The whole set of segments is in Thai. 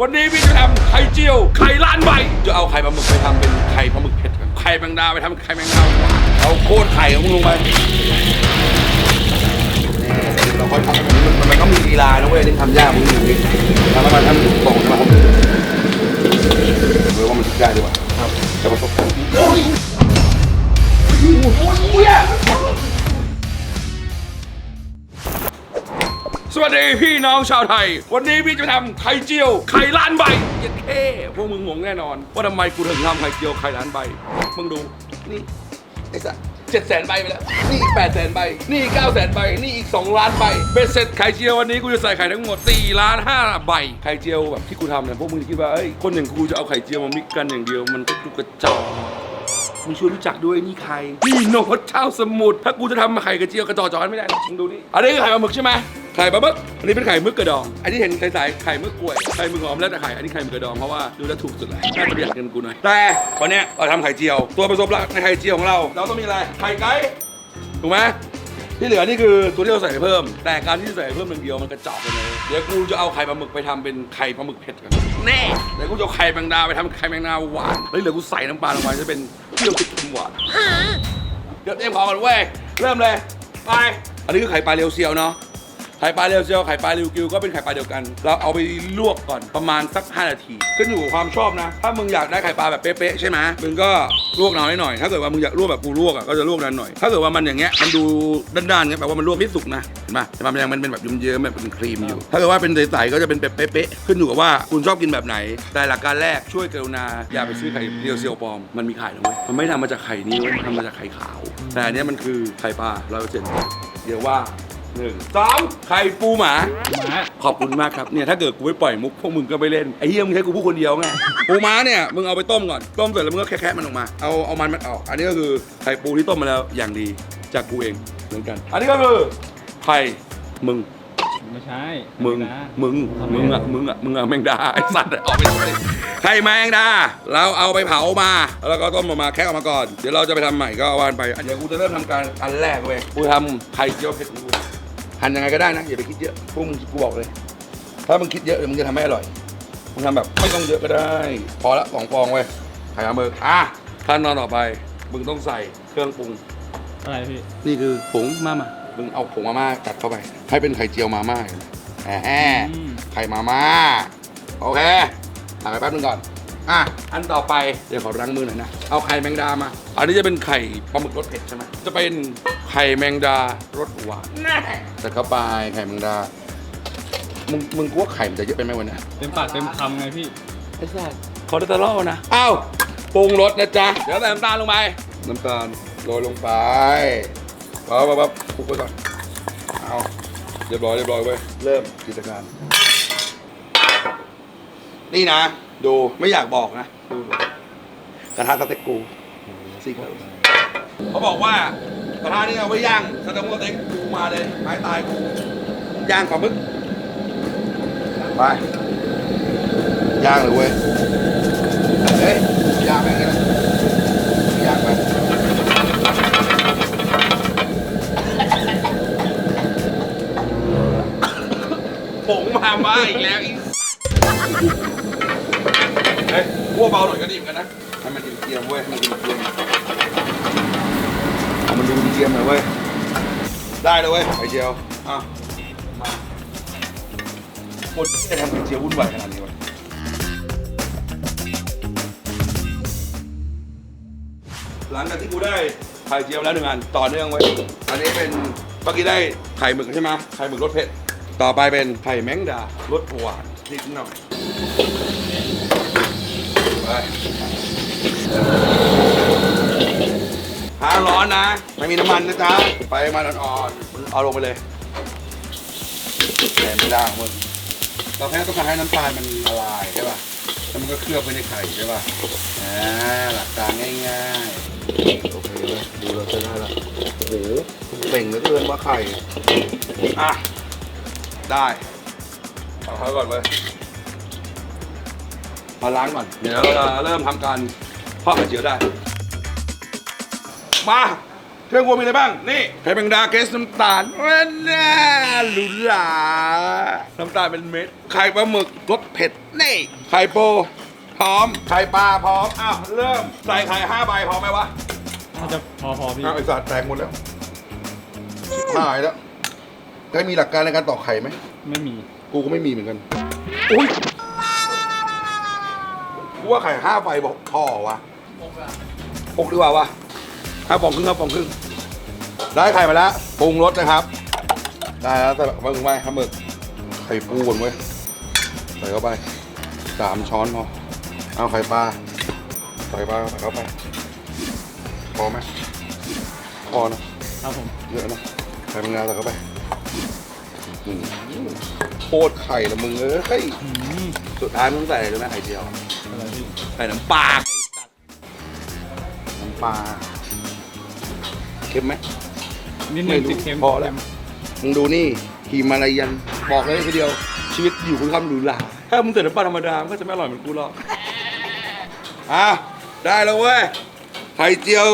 วันนี้พี่จะทำไข่เจียว ไข่ล้านใบ จะเอาไข่ปลาหมึกไปทำเป็นไข่ปลาหมึกเผ็ดกันไข่แมงดาไปทำไข่แมงดาเอาโคตรไข่ของมึงลงไปเราค่อยทำให้มันมันมันต้องมีลีลานะเว้ยนี่ทำยากมึงอย่งนี้ทำให้วมันทำถูกตรงใช่ไหมครับเว้ยว่ามันได้ดีกว่าครับจะประสบกา วัสดีพี่น้องชาวไทย วันนี้พี่จะทำไข่เจียวไข่ล้านใบเยัดเท่พวกมึงงงแน่นอน ว่าทำไมกูถึงทำไข่เจียวไข่ล้านใบมึงดูนี่ไอ้สัสเจ็ดแสนใบไปแล้ว นี่อีกแปดแสนใบ นี่อีกเก้าแสนใบ นี่อีกสองล้านใบเบ็ดเสร็จไข่เจียววันนี้กูจะใส่ไข่ทั้งหมดสี่ล้านห้าใบ ไข่เจียวแบบที่กูทำเนี่ยพวกมึงจะคิดว่าเอ้ยคนอย่างกูจะเอาไข่เจียวมามิกกันอย่างเดียวมันก็ดูกระจอกมึงช่วยรู้จักด้วยนี่ใครนี่โน้ตเจ้าสมุทรถ้ากูจะทำไข่กระเจียวกระจอกจอนไม่ได้นะมึงดูนี่อันนี้คือไข่ปลาหมึกใช่ไหม ไข่ปลาหมึกอันนี้เป็นไข่มึกกระดอง อันที่เห็นใสๆไข่มึกกล้วย ไข่มึกหอมแล้วแต่ไข่ อันนี้ไข่มึกกระดองเพราะว่าดูแล้วถูกสุดแล้วน่าจะประหยัดเงินกูหน่อย แต่วันเนี้ยเราทำไข่เจียว ตัวผสมหลักในไข่เจียวของเรา เราต้องมีอะไร ไข่ไก่ถูกไหม ที่เหลือนี่คือตัวที่เราใส่เพิ่ม แต่การที่ใส่เพิ่มอย่างเดียวมันกระจอกไปเลยเดี๋ยวกูจะเอาไข่ปลาหมึกไปทำเป็นไข่ปลาหมึกเผ็ดกันแน่เดี๋ยวกูจะเอาไข่แมงดาไปทำไข่แมงดาหวานแล้วเหลือกูใส่น้ำปลาลงไปจะเป็นเปรี้ยวติดเค็มหวานเดี๋ยวเตรียมของกันเว้ยเริ่มเลยไปอันนี้คือไข่ปลาเรียวเซียวเนาะ ไข่ปลาเรียวเซียวไข่ปลาริวกิวก็เป็นไข่ปลาเดียวกัน เราเอาไปลวกก่อนประมาณสัก 5 นาทีขึ้นอยู่กับความชอบนะ ถ้ามึงอยากได้ไข่ปลาแบบเป๊ะๆใช่ไหมมึงก็ลวกน้อยหน่อย ถ้าเกิดว่ามึงอยากลวกแบบกูลวกอะก็จะลวกนานหน่อย ถ้าเกิดว่ามันอย่างเงี้ยมันดูด้านๆเงี้ยแปลว่ามันลวกไม่สุกนะเห็นปะแต่มันยังมันเป็นแบบเยิ้มๆแบบเป็นครีมอยู่ ถ้าเกิดว่าเป็นใสๆก็จะเป็นแบบเป๊ะๆขึ้นอยู่กับว่าคุณชอบกินแบบไหน แต่หลักการแรกช่วยกรุณาอย่าไปซื้อไข่เรียวเซียวปลอมมันมีไข่นะเว้ยมันไม่ทำมาจากไข่นี้เว้ยมันทำมาจากไข่ขาว แต่อันเนี้ยมันคือไข่ปลาร้อยเปอร์เซ็นต์เดี๋ยวว่า หนึ่งสองไข่ปูหมาม้าขอบคุณมากครับเนี่ยถ้าเกิดกูไม่ปล่อยมุกพวกมึงก็ไม่เล่นไอ้เหี้ยมึงใช้กูพูดคนเดียวไงปูม้าเนี่ยมึงเอาไปต้มก่อนต้มเสร็จแล้วมึงก็แคะๆมันออกมาเอาเอามันมันออก อันนี้ก็คือไข่ปูที่ต้มมาแล้วอย่างดีจากกูเองเหมือนกัน อันนี้ก็คือไข่มึง ไม่ใช่มึง นะ มึงมึงอะมึงอะ มึงอะแมงดาไอ้สัตว์ออกไปเลยไข่แมงดา เราเอาไปเผามา แล้วก็ต้มออกมาแค่ออกมาก่อน เดี๋ยวเราจะไปทำใหม่ก็เอาวานไปอันเดี๋ยวกูจะเริ่มทำการอันแรกเว้ย กูทำไข่เจียวเผ็ดของกู หั่นยังไงก็ได้นะอย่าไปคิดเยอะพวกมึงกูบอกเลย ถ้ามึงคิดเยอะเดี๋ยวมึงจะทำไม่อร่อยมึงทำแบบไม่ต้องเยอะก็ได้ พอละสองฟองเว้ยไข่ปลาหมึกอะขั้นตอนต่อไปมึงต้องใส่เครื่องปรุง อะไรพี่นี่คือผงมาม่ามึงเอาผงมาม่าจัดเข้าไป ให้เป็นไข่เจียวมาม่าแหมอืมไข่มาม่าโอเคถ่ายไปแป๊บนึงก่อน อะอันต่อไปเดี๋ยวขอล้างมือหน่อยนะ เอาไข่แมงดามา อันนี้จะเป็นไข่ปลาหมึกรสเผ็ดใช่ไหมจะเป็นไข่แมงดารสหวานแน่แต่เข้าไปไข่แมงดา มึงมึงกลัวไข่มันจะเยอะไปไหมวันนี้เต็มปากเต็มคำไงพี่ไอ้สัสคอเลสเตอรอลนะอ้าวปรุงรสนะจ๊ะ เดี๋ยวใส่น้ำตาลลงไป น้ำตาลโรยลงไปปั๊บปั๊บปั๊บคลุกไว้ก่อน เอาเรียบร้อยเรียบร้อยเว้ยเริ่มกิจการ นี่นะ ดูไม่อยากบอกนะดูกระทะสเต็กกูซีเคิลเขาบอกว่ากระทะนี่เอาไว้ย่างสเต็กสเต็กกูมาเลยไม้ตายกูย่างปลาหมึกไปย่างเลยเว้ยเฮ้ยย่างแบบนี้นะย่างไปผงมาม่าอีกแล้วอีก คั่วเบาหน่อยก็ดีเหมือนกันนะให้มันเจียมๆเว้ยให้มันเจียมๆเอามันดูเจียมหน่อยเว้ยได้เลยเว้ยไข่เจียวอะมาคนที่จะทำไข่เจียววุ่นวายขนาดนี้วะหลังจากที่กูได้ไข่เจียวแล้วหนึ่งอันต่อเนื่องไว้อันนี้เป็นเมื่อกี้ได้ไข่หมึกใช่ไหมไข่หมึกรสเผ็ด ต่อไปเป็นไข่แมงดารสหวานนิดหน่อย ปห้าร้อนนะ ไม่มีน้ำมันนะจ๊ะไปมันอ่อนๆเอาลงไปเลยไข่แมงดาของมึงเราแค่ต้องการให้น้ำตาลมันละลายใช่ป่ะ แล้วมันก็เคลือบไปในไข่ใช่ป่ะ อ่า หลักการง่ายๆ โอเคเลยดูเราจะได้ละโอ้โหเป่งเหลือเกินว่าไข่ อะ ได้ เอาเขาก่อนเลย มาล้างก่อน เดี๋ยวเราจะเริ่มทำการทอดไข่เจียวได้ มาเครื่องครัวมีอะไรบ้าง นี่ไข่แมงดาเกสน้ำตาลวันน่าหรูหราน้ำตาลเป็นเม็ด ไข่ปลาหมึกรสเผ็ด นี่ ไข่โปพร้อม ไข่ปลาพร้อม อ้าว เริ่ม ใส่ไข่ห้าใบพร้อมไหมวะน่าจะพอพอพี่อ้าวไอสัตว์แตกหมดแล้วชิบหายแล้วได้มีหลักการในการตอกไข่ไหม ไม่มี กูก็ไม่มีเหมือนกัน อุ้ย กูว่าไข่ห้าใบบอกพอวะหกดีกว่าวะห้าฟองครึ่งห้าฟองครึ่ง ได้ไข่มาแล้วปรุงรสนะครับ ได้แล้วใส่ปลาหมึกไปปลาหมึกไข่ปูก่อนเว้ยใส่เข้าไปสามช้อนพอเอาไข่ปลาใส่ปลาใส่เข้าไปพอไหมพอนะครับผมเยอะนะไข่แมงดาใส่เข้าไปอืมโค ตรไข่ละมึงเอ้ยอืมสุดท้ายมึงใส่อะไรรู้ไหมไข่เจียวอะไรพี่ใส่น้ำปลาน้ำปลาเค็มไหมนิดนึไม่งรู้ติดเค็มพอแล้วมึงดูนี่ฮิมาลายันบอกเลยทีเดียว ชีวิตอยู่คุณความหรูหราถ้ามึงใส่น้ำปลาธรรมดามันก็จะไม่อร่อยเหมือนกูหรอกอะได้แล้วเว้ยไข่เจียว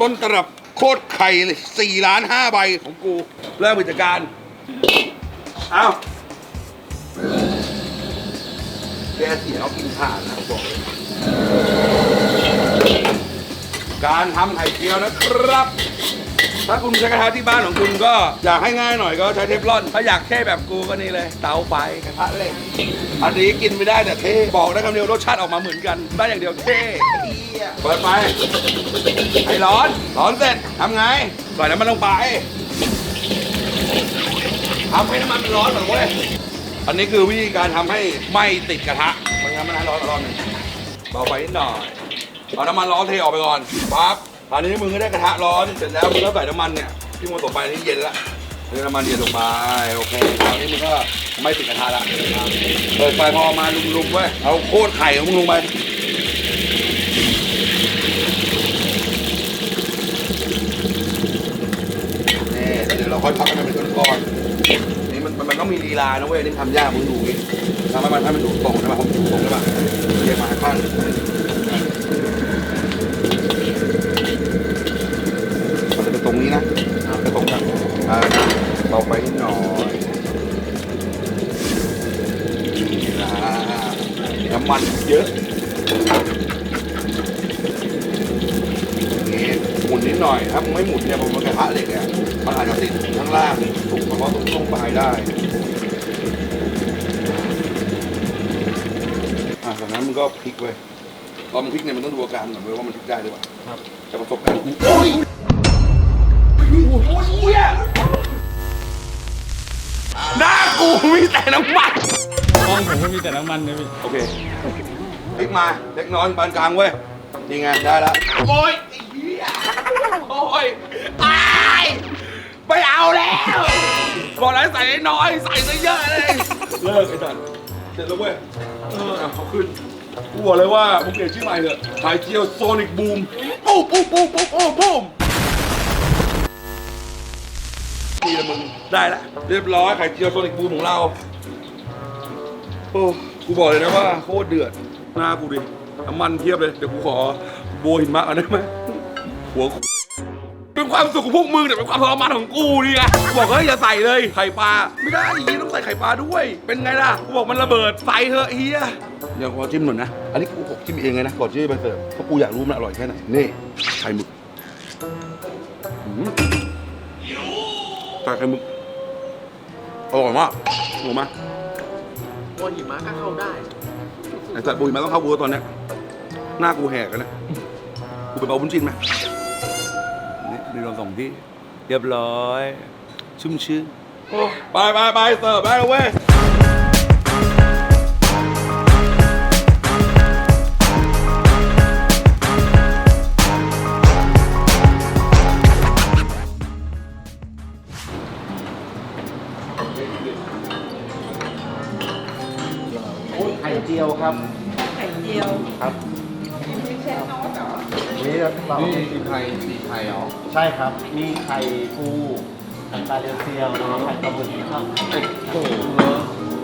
ต้นตรับโคตรไข่เลยสี่ล้านห้าใบของกู เริ่มกิจการ เอา แกเสียเอากินขาดนะบอกเลยการทำไข่เจียวนะครับ ถ้าคุณใช้กระทะที่บ้านของคุณก็อยากให้ง่ายหน่อยก็ใช้เทฟลอน ถ้าอยากเท่แบบกูก็นี่เลย เตาไฟกระทะเหล็ก อันนี้กินไม่ได้แต่เท่บอกได้คำเดียวรสชาติออกมาเหมือนกันได้อย่างเดียวเท่เปิดไปให้ร้อน ร้อนเสร็จทำไงใส่น้ำมันลงไปทำให้น้ำมันมันร้อนก่อนเว้ย อันนี้คือวิธีการทำให้ไม่ติดกระทะมันทำให้มันให้ร้อนร้อนหนึ่งเบาไฟนิดหน่อยเอาน้ำมันร้อนเทออกไปก่อนปั๊บตอนนี้มึงก็ได้กระทะร้อนเสร็จแล้วมึงก็ใส่น้ำมันเนี่ยที่มึงตกไปนี่เย็นละเน้ำมันเย็นลงไปโอเคคราวนี้มึงก็ไม่ติดกระทะละเปิดไฟพอมาลุมๆเว้เอาโคตรไข่ของมึงลงไปนี่เดี๋ยวเราค่อยพักให้มันเป็นก้อน มันมันต้องมีลีลานะเว้ยนี่ทำยากมึงดูนี่ทำให้มันให้มันดูตรงใช่ไหมผมดูตรงใช่ไหมเรียกมาข้างมัน มันอาจจะติดข้างล่างถูกเฉพาะตรงช่วงปลายได้อะจากนั้นมึงก็พลิกเว้ยตอนมึงพลิกเนี่ยมันต้องดูอาการก่อนเว้ยว่ามันพลิกได้หรือเปล่าครับจากประสบการณ์กูโอ้ยโอ้ยโอ้ยโอ้ยหน้ากูมีแต่น้ำมันห้องผมก็มีแต่น้ำมันเลยพี่โอเคพลิกมาเล็กน้อยปานกลางเว้ยนี่ไงได้แล้วโอ้ยไอ้เหี้ยโอ้ยตาย ไม่เอาแล้ว บอกแล้วใส่น้อยใส่ซะเยอะเลย เลิกไอ้สันเสร็จแล้วเว้ย เอออะเขาขึ้นกูบอกเลยว่ามึงเปลี่ยนชื่อใหม่เถอะไข่เจียวโซนิกบูมปุ๊บปุ๊บปุ๊บปุ๊บปุ๊บปุ๊บนี่ละมึง ได้ละ เรียบร้อยไข่เจียวโซนิกบูมของเราโอ้กูบอกเลยนะว่าโคตรเดือด หน้ากูดิน้ำมันเทียบเลย เดี๋ยวกูขอโบยหินมะกันได้ไหมหัวกู เป็นความสุขของพวกมึงแต่เป็นความทรมานของกูนี่ไงกูบอกเฮ้ยอย่าใส่เลยไข่ปลาไม่ได้อย่างนี้ต้องใส่ไข่ปลาด้วย เป็นไงล่ะกูบอกมันระเบิดใส่เถอะเฮียเดี๋ยวขอจิ้มหน่อยนะ อันนี้กูขอจิ้มเองเลยนะก่อนที่จะไปเสิร์ฟเพราะกูอยากรู้มันอร่อยแค่ไหนนี่ไข่หมึกอืมใส่ไข่หมึกอร่อยมากถูกไหมโบนหิมะก็เข้าได้ไอ้สัตว์บุยมาต้องเข้ากูแล้วตอนเนี้ยหน้ากูแหกกันนะกูไปเอาบุญชินไหม นี่นี่เราสองที่ เรียบร้อย ชุ่มชื้นไปไปไปเสิร์ฟไปเล้วเว้ย ใช่ครับ มีไข่ปูไข่ปลาเรียวเซียวแล้วก็ไข่ปลาหมึกนะครับ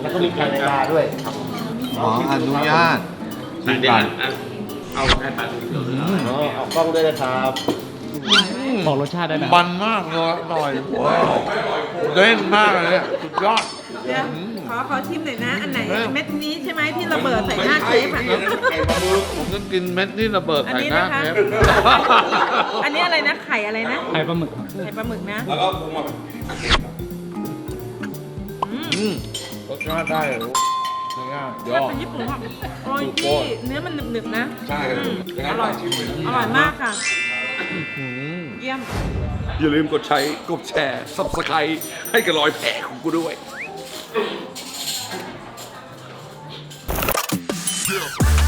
แล้วก็มีไข่ในดาด้วยอ๋ออนุญาตอ๋อเอากล้องด้วยนะครับบอกรสชาติได้ไหมมันมากเลยอร่อยเล่นมากเลยเนี่ยสุดยอดเดี๋ยว ขอขอชิมหน่อยนะ อันไหนเม็ดนี้ใช่ไหมที่ระเบิดใส่หน้าเชฟอะผมจะกินเม็ดที่ระเบิดอันใส่นี้หน้านะคะเทปอันนี้อะไรนะไข่อะไรนะ ไข่ปลาหมึกครับไข่ปลาหมึกนะแล้วก็ปรุงมาอืมรสชาติได้เลยง่ายๆยถ้าอด เป็นญี่ปุ่นอะโอ้ยที่เนื้อมันหนึบๆนะ ใช่อืมยังไงอร่อยชิมเลยอร่อยมากค่ะอืมเยี่ยม อย่าลืมกดใช้กดแชร์ subscribe ให้กับรอยแผลของกูด้วย Yeah.